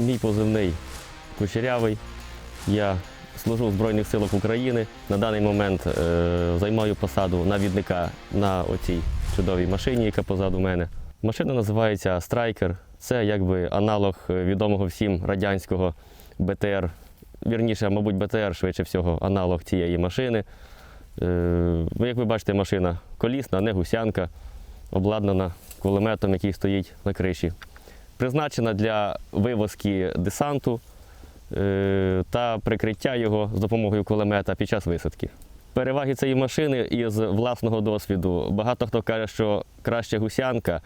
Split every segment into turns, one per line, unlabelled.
Мій позивний Кучерявий. Я служу в Збройних силах України. На даний момент е, займаю посаду навідника на оцій чудовій машині, яка позаду мене. Машина називається Страйкер. Це якби аналог е, відомого всім радянського БТР. Вірніше, мабуть, БТР, швидше всього, аналог цієї машини. Е, як ви бачите, машина колісна, не гусянка, обладнана кулеметом, який стоїть на криші. Призначена для вивозки десанту е, та прикриття його з допомогою кулемета під час висадки. Переваги цієї машини із власного досвіду. Багато хто каже, що краще гусянка,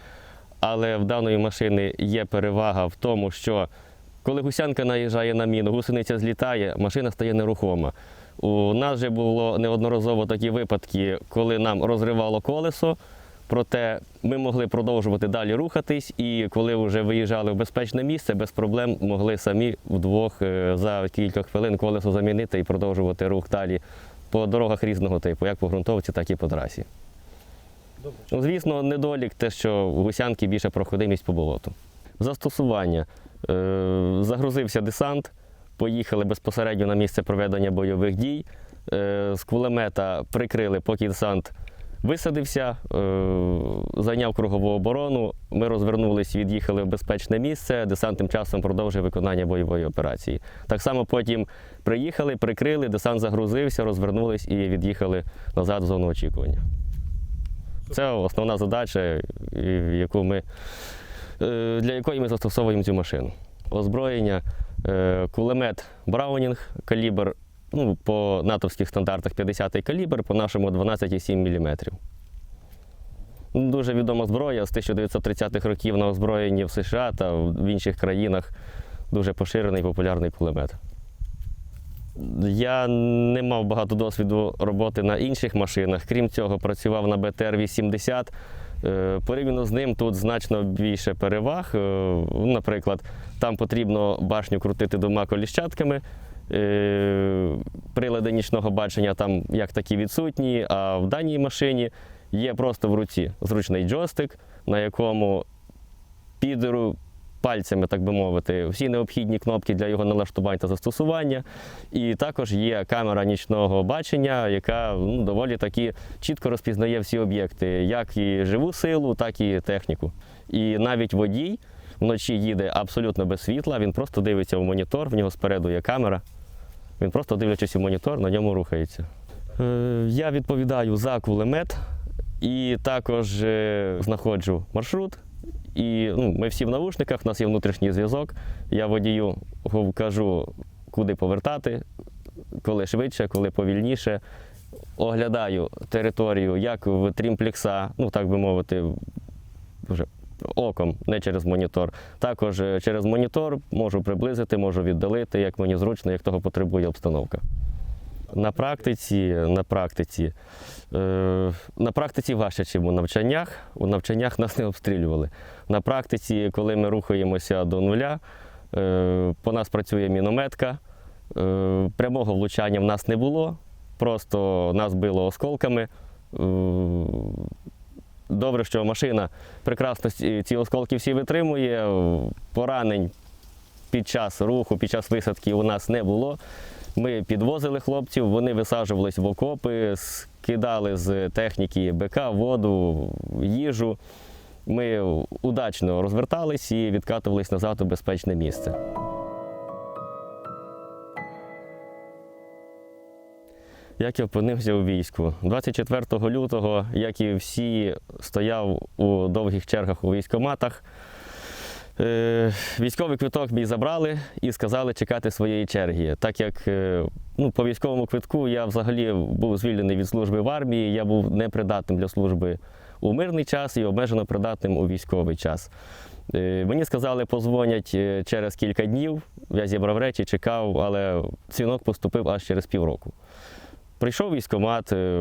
але в даної машини є перевага в тому, що коли гусянка наїжджає на міну, гусениця злітає, машина стає нерухома. У нас вже було неодноразово такі випадки, коли нам розривало колесо, проте ми могли продовжувати далі рухатись, і коли вже виїжджали в безпечне місце, без проблем могли самі вдвох е, за кілька хвилин колесо замінити і продовжувати рух далі по дорогах різного типу, як по ґрунтовці, так і по трасі. Ну, Звісно, недолік те, що в гусянки більше проходимість по болоту. Застосування. Е, Загрузився десант, поїхали безпосередньо на місце проведення бойових дій. Е, З кулемета прикрили, поки десант висадився, е, зайняв кругову оборону. Ми розвернулись, від'їхали в безпечне місце. Десант тим часом продовжує виконання бойової операції. Так само потім приїхали, прикрили, десант загрузився, розвернулись і від'їхали назад в зону очікування. Це основна задача, яку ми, е, для якої ми застосовуємо цю машину. Озброєння, е, кулемет Браунінг, калібр ну, по натовських стандартах 50-й калібр, по нашому 12,7 мм. Дуже відома зброя з 1930-х років на озброєнні в США та в інших країнах дуже поширений популярний кулемет. Я не мав багато досвіду роботи на інших машинах. Крім цього, працював на БТР-80. Е, Порівняно з ним тут значно більше переваг. Е, Наприклад, там потрібно башню крутити двома коліщатками. Е, Прилади нічного бачення там як такі відсутні, а в даній машині є просто в руці зручний джойстик, на якому підеру пальцями, так би мовити, всі необхідні кнопки для його налаштування та застосування. І також є камера нічного бачення, яка ну, доволі таки чітко розпізнає всі об'єкти, як і живу силу, так і техніку. І навіть водій вночі їде абсолютно без світла, він просто дивиться в монітор, в нього спереду є камера. Він просто дивлячись у монітор, на ньому рухається. Е, Я відповідаю за кулемет і також е, знаходжу маршрут. І ну, ми всі в навушниках, у нас є внутрішній зв'язок. Я водію кажу, куди повертати, коли швидше, коли повільніше. Оглядаю територію як в трімплекса, ну так би мовити, вже оком, не через монітор. Також е, через монітор можу приблизити, можу віддалити, як мені зручно, як того потребує обстановка. На практиці, на практиці, е, на практиці важче, ніж у навчаннях. У навчаннях нас не обстрілювали. На практиці, коли ми рухаємося до нуля, е, по нас працює мінометка. Прямого влучання в нас не було, просто нас било осколками. Добре, що машина прекрасно ці осколки всі витримує. Поранень під час руху, під час висадки у нас не було. Ми підвозили хлопців, вони висаджувались в окопи, скидали з техніки БК, воду, їжу. Ми удачно розвертались і відкатувались назад у безпечне місце. Як я опинився у війську. 24 лютого, як і всі, стояв у довгих чергах у військкоматах. Е, Військовий квиток мій забрали і сказали чекати своєї черги. Так як е, ну, по військовому квитку я взагалі був звільнений від служби в армії, я був непридатним для служби у мирний час і обмежено придатним у військовий час. Е, Мені сказали, позвонять через кілька днів. Я зібрав речі, чекав, але дзвінок поступив аж через півроку. Прийшов військкомат, е,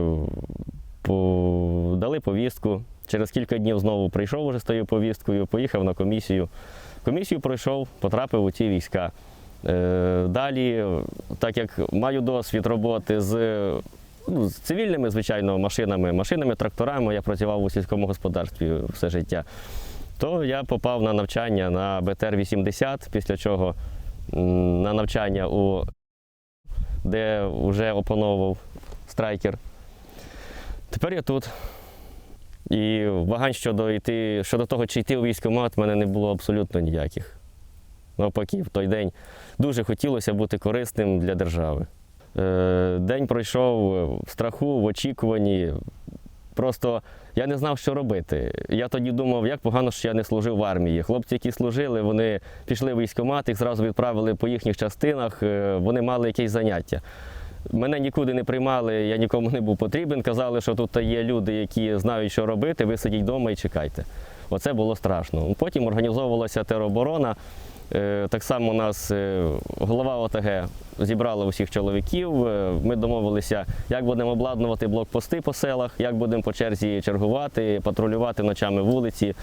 дали повістку. Через кілька днів знову прийшов уже з тою повісткою, поїхав на комісію. Комісію пройшов, потрапив у ті війська. Е, Далі, так як маю досвід роботи з, ну, з цивільними, звичайно, машинами, машинами, тракторами, я працював у сільському господарстві все життя. то я попав на навчання на БТР-80, після чого на навчання у де вже опановував страйкер. Тепер я тут. І вагань щодо йти, щодо того, чи йти у військкомат, в мене не було абсолютно ніяких. Навпаки, в той день дуже хотілося бути корисним для держави. Е, День пройшов в страху, в очікуванні. Просто я не знав, що робити. Я тоді думав, як погано, що я не служив в армії. Хлопці, які служили, вони пішли в військкомат, їх зразу відправили по їхніх частинах, е, вони мали якесь заняття. Мене нікуди не приймали, я нікому не був потрібен. Казали, що тут є люди, які знають, що робити, ви сидіть вдома і чекайте. Оце було страшно. Потім організовувалася тероборона. Е, Так само у нас е, голова ОТГ зібрала усіх чоловіків. Е, Ми домовилися, як будемо обладнувати блокпости по селах, як будемо по черзі чергувати, патрулювати ночами вулиці.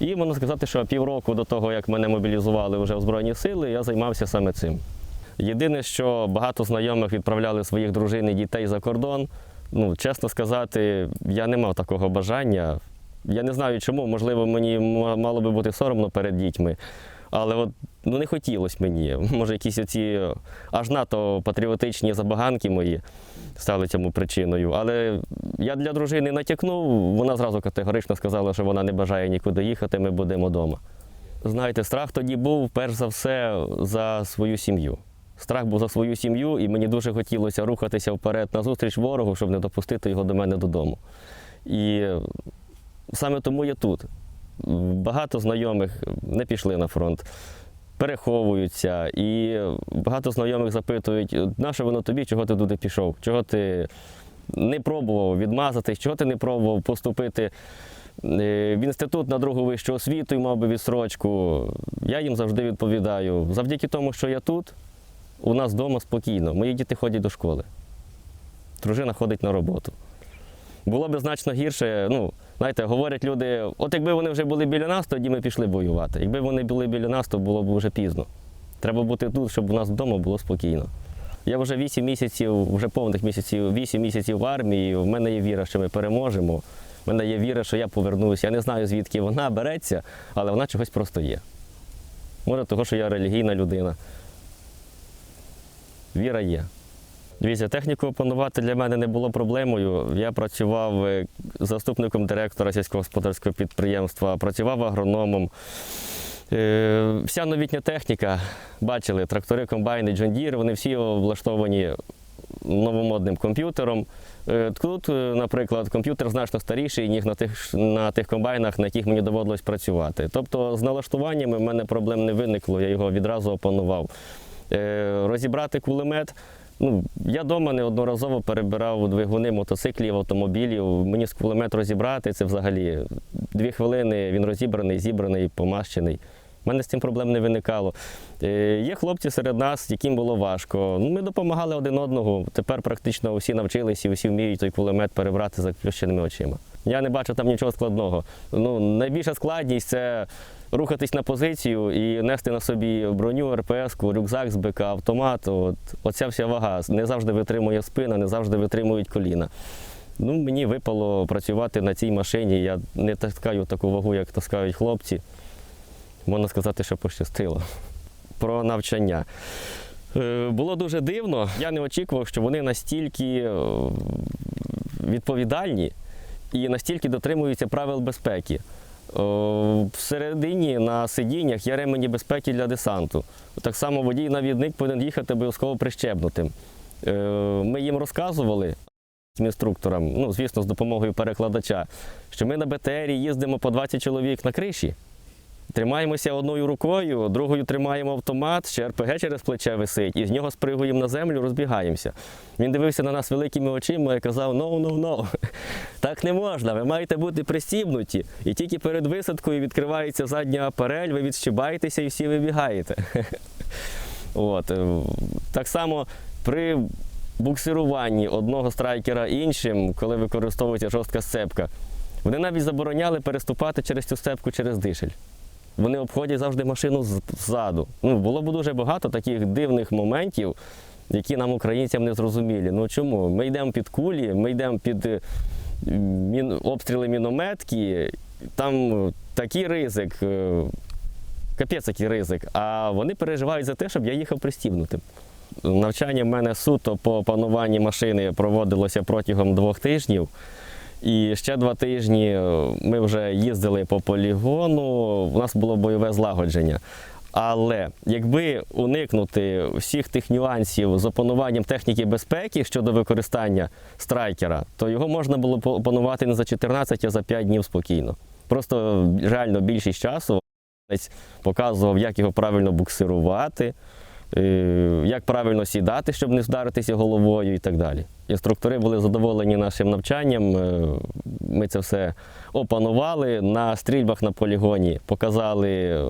І можна сказати, що півроку до того, як мене мобілізували вже в Збройні сили, я займався саме цим. Єдине, що багато знайомих відправляли своїх дружин і дітей за кордон. Ну, чесно сказати, я не мав такого бажання. Я не знаю чому, можливо, мені мало би бути соромно перед дітьми. Але от, ну, не хотілося мені. Може, якісь оці аж надто патріотичні забаганки мої стали цьому причиною. Але я для дружини натякнув, вона зразу категорично сказала, що вона не бажає нікуди їхати, ми будемо вдома. Знаєте, страх тоді був перш за все за свою сім'ю. Страх був за свою сім'ю, і мені дуже хотілося рухатися вперед назустріч ворогу, щоб не допустити його до мене додому. І саме тому я тут. Багато знайомих не пішли на фронт, переховуються, і багато знайомих запитують, наше воно тобі, чого ти туди пішов? Чого ти не пробував відмазатись, чого ти не пробував поступити е, в інститут на другу вищу освіту і мав би відсрочку. Я їм завжди відповідаю. Завдяки тому, що я тут, у нас вдома спокійно. Мої діти ходять до школи. Дружина ходить на роботу. Було б значно гірше, ну, знаєте, говорять люди, от якби вони вже були біля нас, тоді ми пішли воювати. Якби вони були біля нас, то було б вже пізно. Треба бути тут, щоб у нас вдома було спокійно. Я вже 8 місяців, вже повних місяців, 8 місяців в армії. В мене є віра, що ми переможемо. В мене є віра, що я повернуся. Я не знаю, звідки вона береться, але вона чогось просто є. Може, того, що я релігійна людина. Віра є. Дивіться, техніку опанувати для мене не було проблемою. Я працював е, заступником директора сільськогосподарського підприємства, працював агрономом. Е, Вся новітня техніка, бачили, трактори, комбайни, Deere, вони всі облаштовані новомодним комп'ютером. Е, Тут, наприклад, комп'ютер значно старіший, ніж на тих, на тих комбайнах, на яких мені доводилось працювати. Тобто з налаштуваннями в мене проблем не виникло, я його відразу опанував. Е, Розібрати кулемет. Ну, я вдома неодноразово перебирав двигуни мотоциклів, автомобілів. Мені з кулемет розібрати це взагалі дві хвилини. Він розібраний, зібраний, помащений. У мене з цим проблем не виникало. Е, Є хлопці серед нас, яким було важко. Ну, ми допомагали один одному. Тепер практично всі навчилися і всі вміють той кулемет перебрати за заплющеними очима. Я не бачу там нічого складного. Ну, найбільша складність це рухатись на позицію і нести на собі броню, РПС, рюкзак з БК, автомат. От, оця вся вага не завжди витримує спина, не завжди витримують коліна. Ну, мені випало працювати на цій машині. Я не таскаю таку вагу, як таскають хлопці. Можна сказати, що пощастило. Про навчання. Е, Було дуже дивно. Я не очікував, що вони настільки е, відповідальні і настільки дотримуються правил безпеки. О, Всередині на сидіннях є ремені безпеки для десанту. Так само водій-навідник повинен їхати обов'язково прищепнутим. Е, Ми їм розказували інструкторам, ну, звісно, з допомогою перекладача, що ми на БТРі їздимо по 20 чоловік на криші. Тримаємося одною рукою, другою тримаємо автомат, ще РПГ через плече висить, і з нього спригуємо на землю, розбігаємося. Він дивився на нас великими очима і казав: no, no, no, так не можна, ви маєте бути пристібнуті. І тільки перед висадкою відкривається задня апарель, ви відщибаєтеся і всі вибігаєте. От. е, Так само при буксируванні одного страйкера іншим, коли використовується жорстка сцепка, вони навіть забороняли переступати через цю сцепку через дишель. Вони обходять завжди машину ззаду. Ну, було б дуже багато таких дивних моментів, які нам, українцям, не зрозумілі. Ну чому? Ми йдемо під кулі, ми йдемо під е, мін... обстріли мінометки, там такий ризик, е, капець який ризик. А вони переживають за те, щоб я їхав пристібнутим. Навчання в мене суто по опануванні машини проводилося протягом двох тижнів. І ще два тижні е, ми вже їздили по полігону, у нас було бойове злагодження. Але якби уникнути всіх тих нюансів з опануванням техніки безпеки щодо використання страйкера, то його можна було опанувати не за 14, а за 5 днів спокійно. Просто реально більшість часу десь показував, як його правильно буксирувати, е, як правильно сідати, щоб не вдаритися головою і так далі. Інструктори були задоволені нашим навчанням. е, Ми це все опанували на стрільбах на полігоні, показали е,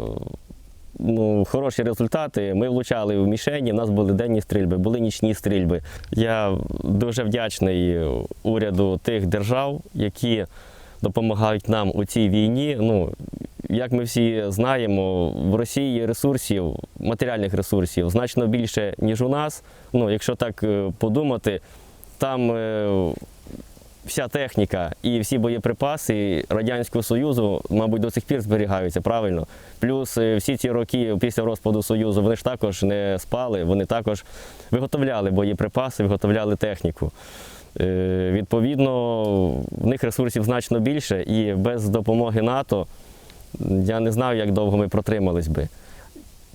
ну, хороші результати. Ми влучали в мішені, в нас були денні стрільби, були нічні стрільби. Я дуже вдячний уряду тих держав, які допомагають нам у цій війні. Ну, як ми всі знаємо, в Росії ресурсів, матеріальних ресурсів значно більше, ніж у нас. Ну, якщо так е, подумати, там е, вся техніка і всі боєприпаси Радянського Союзу, мабуть, до сих пір зберігаються, правильно. Плюс е, всі ці роки після розпаду Союзу вони ж також не спали, вони також виготовляли боєприпаси, виготовляли техніку. Е, Відповідно, в них ресурсів значно більше, і без допомоги НАТО я не знаю, як довго ми протримались би.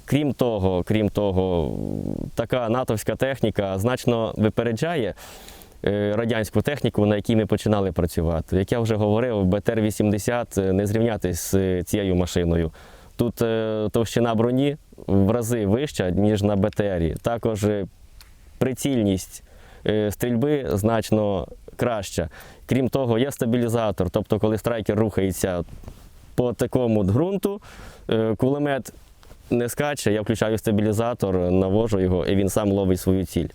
Крім того, крім того, така натовська техніка значно випереджає е, радянську техніку, на якій ми починали працювати. Як я вже говорив, БТР-80 не зрівнятись з цією машиною. Тут е, товщина броні в рази вища, ніж на БТРі. Також е, прицільність е, стрільби значно краща. Крім того, є стабілізатор. Тобто, коли страйкер рухається по такому ґрунту, е, кулемет не скаче, я включаю стабілізатор, навожу його, і він сам ловить свою ціль.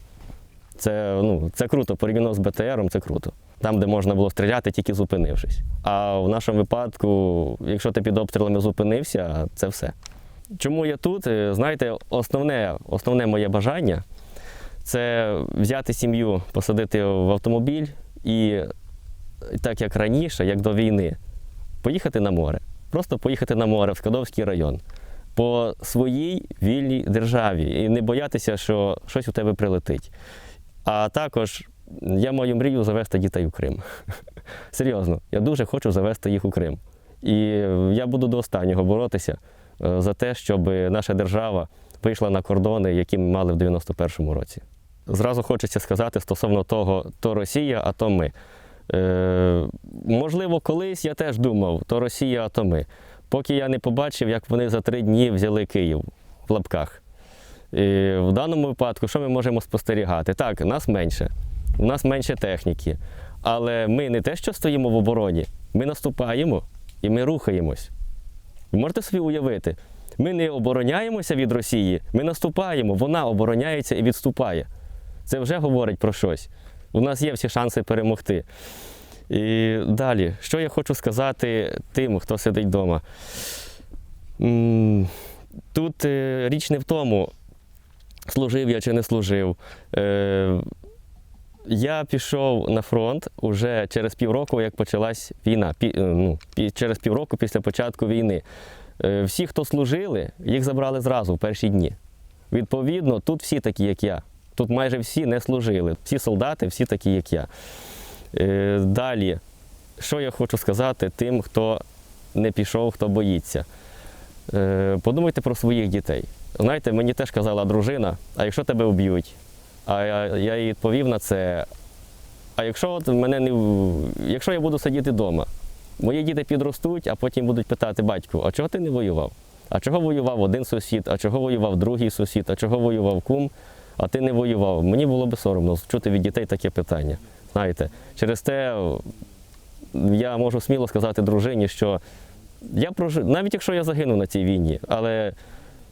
Це, ну, це круто, порівняно з БТРом, це круто. Там, де можна було стріляти, тільки зупинившись. А в нашому випадку, якщо ти під обстрілами зупинився, це все. Чому я тут? Е, Знаєте, основне, основне моє бажання це взяти сім'ю, посадити в автомобіль і так як раніше, як до війни, поїхати на море. Просто поїхати на море в Скадовський район по своїй вільній державі і не боятися, що щось у тебе прилетить. А також я маю мрію завести дітей у Крим. Серйозно, я дуже хочу завести їх у Крим. І я буду до останнього боротися е, за те, щоб наша держава вийшла на кордони, які ми мали в 91-му році. Зразу хочеться сказати стосовно того, то Росія, а то ми. Е, можливо, колись я теж думав, то Росія, а то ми. Поки я не побачив, як вони за три дні взяли Київ в лапках. І в даному випадку, що ми можемо спостерігати? Так, нас менше, у нас менше техніки. Але ми не те, що стоїмо в обороні, ми наступаємо і ми рухаємось. Ви можете собі уявити, ми не обороняємося від Росії, ми наступаємо, вона обороняється і відступає. Це вже говорить про щось. У нас є всі шанси перемогти. І далі, що я хочу сказати тим, хто сидить вдома. Тут е, річ не в тому, служив я чи не служив. Е, Я пішов на фронт уже через півроку, як почалась війна. Пі, е, ну, через півроку після початку війни. Е, Всі, хто служили, їх забрали зразу в перші дні. Відповідно, тут всі такі, як я. Тут майже всі не служили. Всі солдати, всі такі, як я. Е, Далі, що я хочу сказати тим, хто не пішов, хто боїться. Е, Подумайте про своїх дітей. Знаєте, мені теж казала дружина, а якщо тебе вб'ють? А я, їй відповів на це. А якщо от мене не якщо я буду сидіти вдома, мої діти підростуть, а потім будуть питати батьку, а чого ти не воював? А чого воював один сусід, а чого воював другий сусід, а чого воював кум, а ти не воював? Мені було би соромно чути від дітей таке питання. Знаєте, через те я можу сміло сказати дружині, що я прожив, навіть якщо я загину на цій війні, але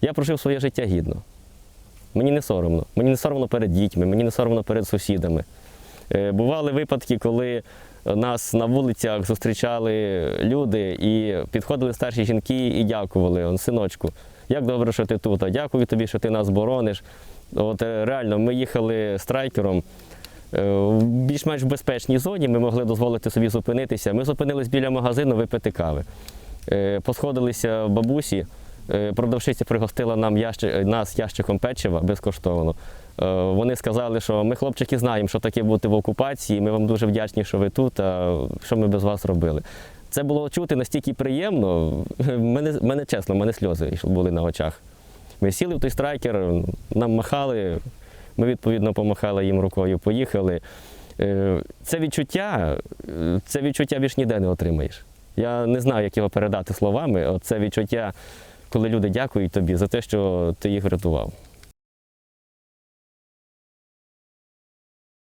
я прожив своє життя гідно. Мені не соромно. Мені не соромно перед дітьми, мені не соромно перед сусідами. Е, Бували випадки, коли нас на вулицях зустрічали люди і підходили старші жінки і дякували. Он, синочку, як добре, що ти тут. Дякую тобі, що ти нас борониш. От е, реально, ми їхали страйкером Е, В більш-менш безпечній зоні ми могли дозволити собі зупинитися. Ми зупинились біля магазину випити кави. Е, Посходилися бабусі, продавщиця пригостила нам ящик, нас ящиком печива безкоштовно. Е, Вони сказали, що ми, хлопчики, знаємо, що таке бути в окупації. Ми вам дуже вдячні, що ви тут. А що ми без вас робили? Це було чути настільки приємно. Мене, мене чесно, мене сльози були на очах. Ми сіли в той страйкер, нам махали, ми відповідно помахали їм рукою, поїхали. Е, Це відчуття, це відчуття більш ніде не отримаєш. Я не знаю, як його передати словами. Це відчуття, коли люди дякують тобі за те, що ти їх врятував.